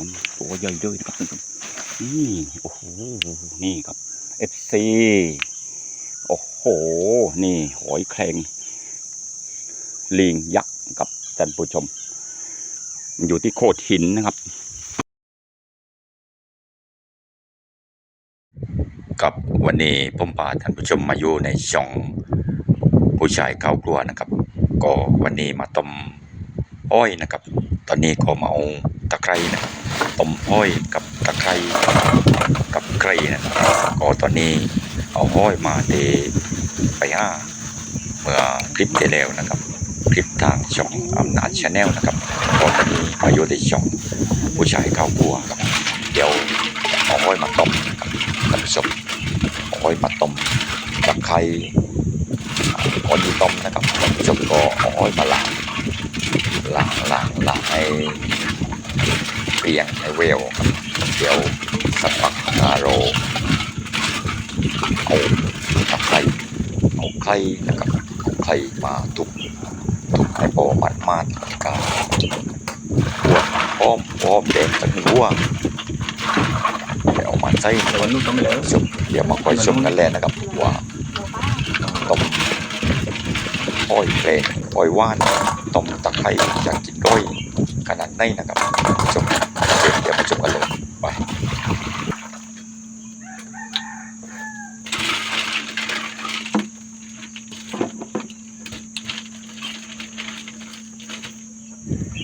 มันตัวใหญ่เลยนะครับท่านผู้ชมนี่โอ้โหนี่ครับ FC โอ้โห นี่หอยแครงลิงยักษ์ครับท่านผู้ชม มันอยู่ที่โขดหินนะครับ กับวันนี้ผมพาท่านผู้ชมมาอยู่ในช่องผู้ชายเข้าวครัวนะครับ ก็วันนี้มาต้มอ้อยนะครับ ตอนนี้ก็มาเอาตะไคร้นะครับ ต้มอ้อยกับตะไคร้กับไคร้นะครับก็ตอนนี้เอาอ้อยมาเทไปห้าเมื่อคลิปที่แล้วนะครับ คลิปทางช่องอำนาจชาแนลนะครับก็ตอนนี้มายู่ในช่องผู้ชายเข้าวครัวครับเดี๋ยวเอาอ้อยมาต้มนะครับท่านผู้ชมเอาอ้อยมาต้มตะไคร้ก่อนที่ต้มนะครับท่านผู้ชมก็เอาอ้อยมาล้างล้างล้างล้างให้ เปลี่ยนให้เวลครับเดี๋ยวสักพักคาโรเอาตะไคร้เอาไข่นะครับเอาไข่มาทุบทุบให้พอมันมาดๆกาหัวอ้อมอ้อมแดงตั้งหัวไปเอามาใส่แต่วันนู้นก็ไม่แล้วชมเดี๋ยวมาคอยชมกันแล้วนะครับว่าต้มอ้อยเพลงอ้อยว่านต้มตะไคร้อยากกินด้วยขนาดไหนนะครับชม เดี๋ยวเดี๋ยวมกันเลยไป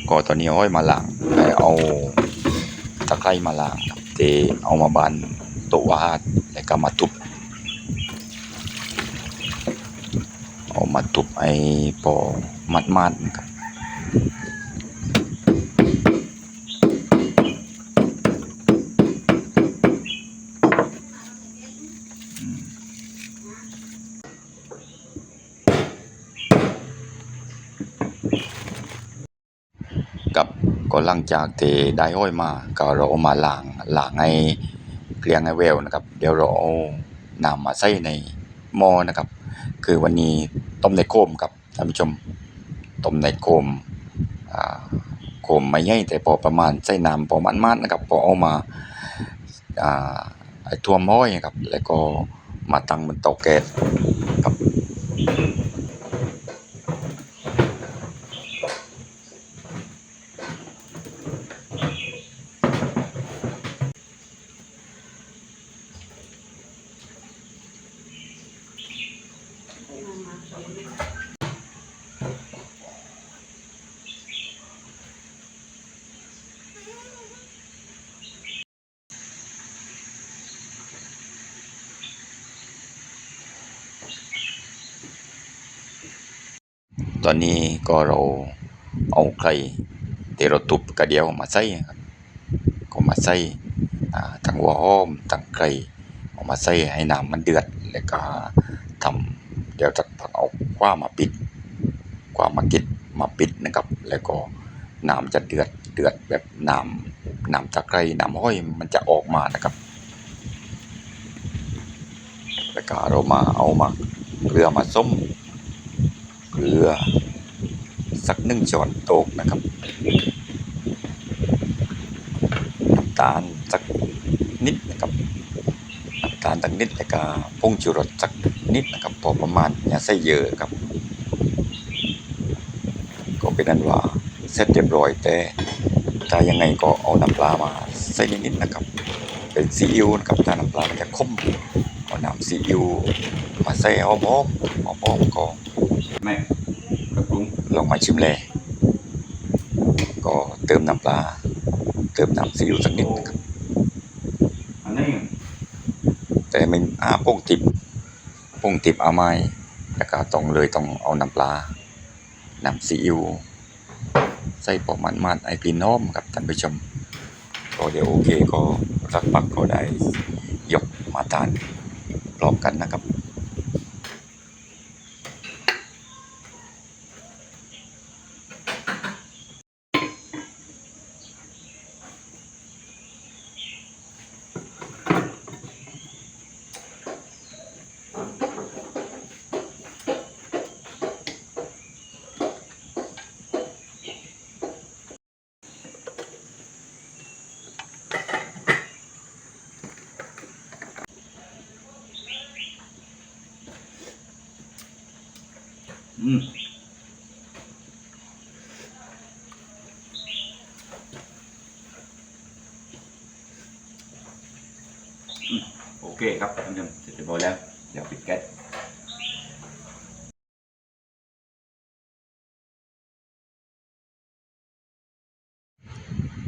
ก็ตอนนี้อ้อยมาล้างให้เอาตะไคร้มาล้างเทเอามาบานโตัวาดแล้วก็มาทุบเอามาทุบไอ้พอมัดมัดนะครับ ก็หลังจากที่ได้ห้อยมาก็เราเอามาล้างล้างให้เกลียงให้แววนะครับ เดี๋ยวเราเอาน้ำมาใส่ในหม้อนะครับ คือวันนี้ต้มในโคมครับท่านผู้ชมต้มในโคมอ่าโคมไม่ใหญ่แต่พอประมาณใส่น้ำพอมันๆนะครับพอเอามาอ่าไอ้ท่วมห้อยครับ แล้วก็มาตั้งบนเตาแก๊สครับ ตอนนี้ก็เราเอาไข่ที่เราตุบกระเดียวมาใส่ครับก็มาใส่อ่าทั้งหัวหอมทั้งไข่เอามาใส่ให้น้ำมันเดือดแล้วก็ทำเดี๋ยวจะพักเอาคว้ามาปิดคว้ามากิดมาปิดนะครับ แล้วก็น้ำจะเดือดเดือดแบบน้ำน้ำตะไคร้น้ำห้อยมันจะออกมานะครับ แล้วก็เรามาเอามาเกลือมาส้ม เกลือ สักหนึ่งช้อนโต๊ะนะครับน้ำตาลสักนิดนะครับน้ำตาลสักนิดแล้วก็ผงชูรสสักนิดนะครับพอประมาณอย่าใส่เยอะครับ ก็เป็นนั้นว่าเสร็จเรียบร้อยแต่ถ้ายังไงก็เอาน้ำปลามาใส่นิดๆนะครับ เป็นซีอิ๊วนะครับถ้าน้ำปลามันจะข้มเอาน้ำซีอิ๊วมาใส่หอมๆหอมๆก็ แม่กระปรุงลองมาชิมเลยก็เติมน้ำปลา เติมน้ำซีอิ๊วสักนิดนะครับอันนี้แต่ไม่อาโป้งติบโป้งติบเอาไม่แล้วก็ต้องเลยต้องเอาน้ำปลา น้ำซีอิ๊วใส่ปอมันมันไอกลิ่นน้อมครับท่านผู้ชม ก็เดี๋ยวโอเคก็สักพักก็ได้ยกมาทานพร้อมกันนะครับ อืมโอเคครับท่านผู้ชมเสร็จเรียบร้อยแล้ว เดี๋ยวปิดแก๊ส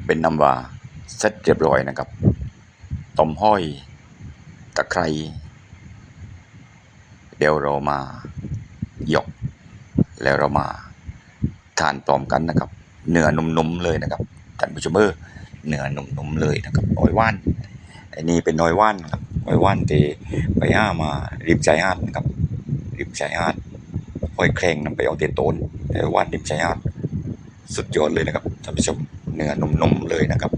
เป็นน้ำว่าเสร็จเรียบร้อยนะครับต้มห้อย ตะไคร้เดี๋ยวเรามาหยก แล้วเรามาทานพร้อมกันนะครับ เนื้อนุ่มๆเลยนะครับท่านผู้ชมเออเนื้อนุ่มๆเลยนะครับน้อยว่านอันนี้เป็นน้อยว่านนะครับน้อยว่านที่ไปห้ามาริมชายหาดนะครับริมชายหาดห้อยแครงนำไปเอาเตียนโตนแต่ว่านริมชายหาดสุดยอดเลยนะครับท่านผู้ชมเนื้อนุ่มๆเลยนะครับ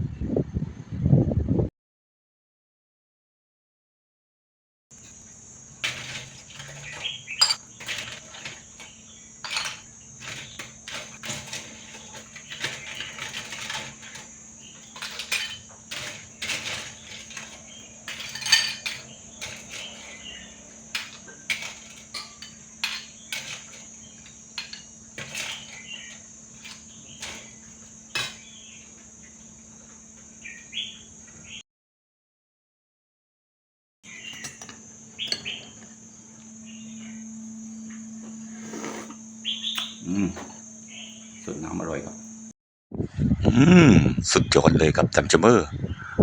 อืม สุดน้ำอร่อยครับ อืม สุดยอดเลยครับท่านผู้ชมเออ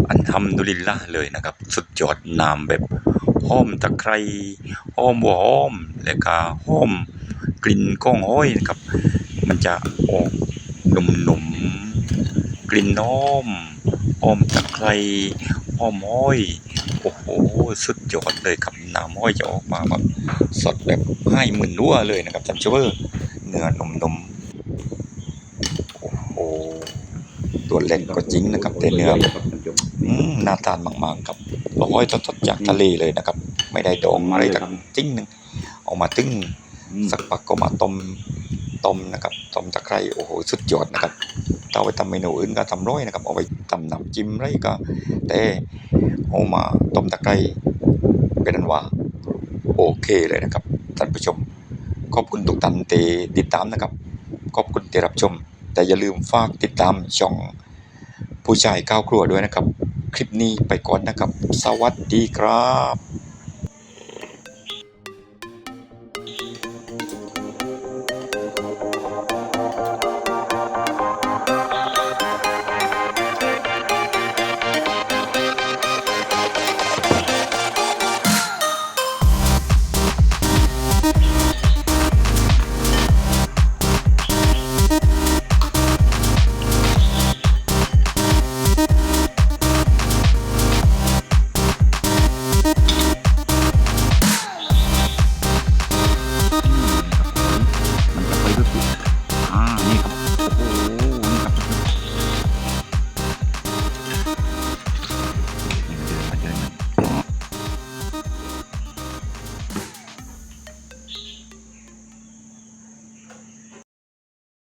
อันทำดุลิลละเลยนะครับ สุดยอดน้ำแบบหอมตะไคร้หอมบัวหอม และก็หอมกลิ่นก้องห้อยนะครับ มันจะออกหนุ่มๆกลิ่นหอมหอมตะไคร้หอมห้อย โอ้โห สุดยอดเลยครับน้ำห้อยจะออกมาแบบสดแบบให้หมื่นนัวเลยนะครับท่านผู้ชมเออเนื้อนุ่มๆ โอ้โห ตัวเล็กก็จริงนะครับแต่เนื้อครับท่านผู้ชมอืมน่าทานมากๆครับเราห้อยสดๆจากทะเลเลยนะครับ ไม่ได้ดองอะไรทั้งจิ้งหนึ่งเอามาตึ้งอืมสักพักก็มาต้มต้มนะครับต้มตะไคร้โอ้โหสุดยอดนะครับถ้าเอาไปทำเมนูอื่นก็ทำร้อยนะครับเอาไปทำน้ำจิ้มไรก็ แต่เอามาต้มตะไคร้เป็นอันว่าโอเคเลยนะครับท่านผู้ชมขอบคุณทุกท่านที่ติดตามนะครับขอบคุณที่รับชม แต่อย่าลืมฝากติดตามช่อง ผู้ชายก้าวครัวด้วยนะครับ คลิปนี้ไปก่อนนะครับ สวัสดีครับ